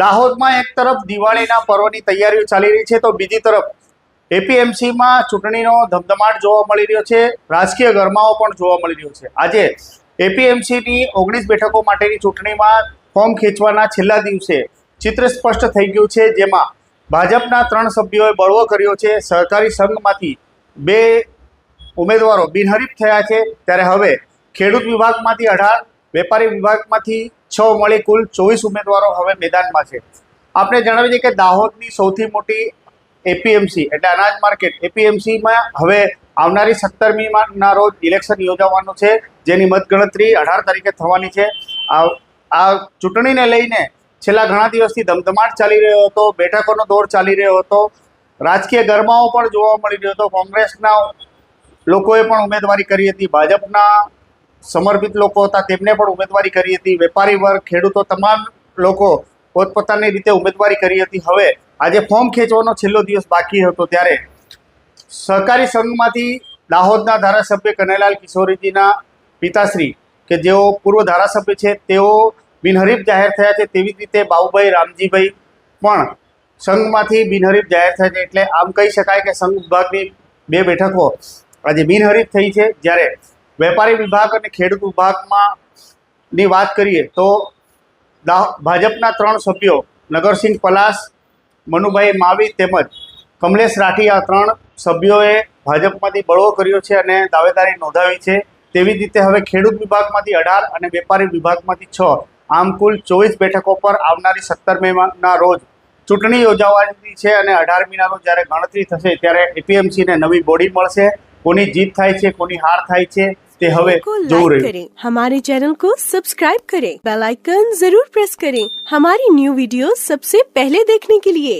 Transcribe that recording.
દાહોદમાં એક તરફ દિવાળીના પર્વની તૈયારીઓ ચાલી રહી છે, તો બીજી તરફ એપીએમસીમાં ચૂંટણીનો ધમધમાટ જોવા મળી રહ્યો છે, રાજકીય ગરમાવો પણ જોવા મળી રહ્યો છે. આજે એપીએમસીની ઓગણીસ બેઠકો માટેની ચૂંટણીમાં ફોર્મ ખેંચવાના છેલ્લા દિવસે ચિત્ર સ્પષ્ટ થઈ ગયું છે, જેમાં ભાજપના ત્રણ સભ્યોએ બળવો કર્યો છે, સહકારી સંઘમાંથી બે ઉમેદવારો બિનહરીફ થયા છે, ત્યારે હવે ખેડૂત વિભાગમાંથી અઢાર વેપારી વિભાગમાંથી છ મળી કુલ ચોવીસ ઉમેદવારો હવે મેદાનમાં છે. આપણે જણાવી દઈએ કે દાહોદની સૌથી મોટી એપીએમસી એટલે અનાજ માર્કેટ એપીએમસીમાં હવે આવનારી સત્તરમીના રોજ ઇલેક્શન યોજાવાનું છે, જેની મતગણતરી અઢાર તારીખે થવાની છે. આ ચૂંટણીને લઈને છેલ્લા ઘણા દિવસથી ધમધમાટ ચાલી રહ્યો હતો, બેઠકોનો દોર ચાલી રહ્યો હતો. રાજકીય ગરમાવો પણ જોવા મળી રહ્યો હતો. કોંગ્રેસના લોકોએ પણ ઉમેદવારી કરી હતી. ભાજપના સમર્પિત લોકો હતા, તેમને પણ ઉમેદવારી કરી હતી. વેપારી વર્ગ, ખેડૂતો તમામ લોકો પોતપોતાની રીતે ઉમેદવારી કરી હતી. હવે આજે ફોર્મ ખેંચવાનો છેલ્લો દિવસ બાકી હતો ત્યારે સહકારી સંઘમાંથી દાહોદના ધારાસભ્ય કનૈલાલ કિશોરીજીના પિતાશ્રી કે જેઓ પૂર્વ ધારાસભ્ય છે, તેઓ બિનહરીફ જાહેર થયા છે. તેવી જ રીતે બાબુભાઈ રામજીભાઈ પણ સંઘમાંથી બિનહરીફ જાહેર થયા છે. એટલે આમ કહી શકાય કે સંઘ વિભાગની બે બેઠકો આજે બિનહરીફ થઈ છે. જ્યારે વેપારી વિભાગ અને ખેડૂત વિભાગમાં ની વાત કરીએ તો ભાજપના ત્રણ સભ્યો નગરસિંહ પલાસ, મનુભાઈ માવી તેમજ કમલેશ રાઠી આ ત્રણ સભ્યોએ ભાજપમાંથી બળવો કર્યો છે અને દાવેદારી નોંધાવી છે. તેવી રીતે હવે ખેડૂત વિભાગમાંથી અઢાર અને વેપારી વિભાગમાંથી છ. આમ કુલ ચોવીસ બેઠકો પર આવનારી સત્તર મેના રોજ ચૂંટણી યોજાવાની છે અને અઢારમીના રોજ જ્યારે ગણતરી થશે ત્યારે એપીએમસીને નવી બોડી મળશે. કોની જીત થાય છે, કોની હાર થાય છે તે હવે को જોવું लाइक રહ્યું करें हमारे चैनल को सब्सक्राइब करें बेल आइकन जरूर प्रेस करें हमारी न्यू वीडियो सबसे पहले देखने के लिए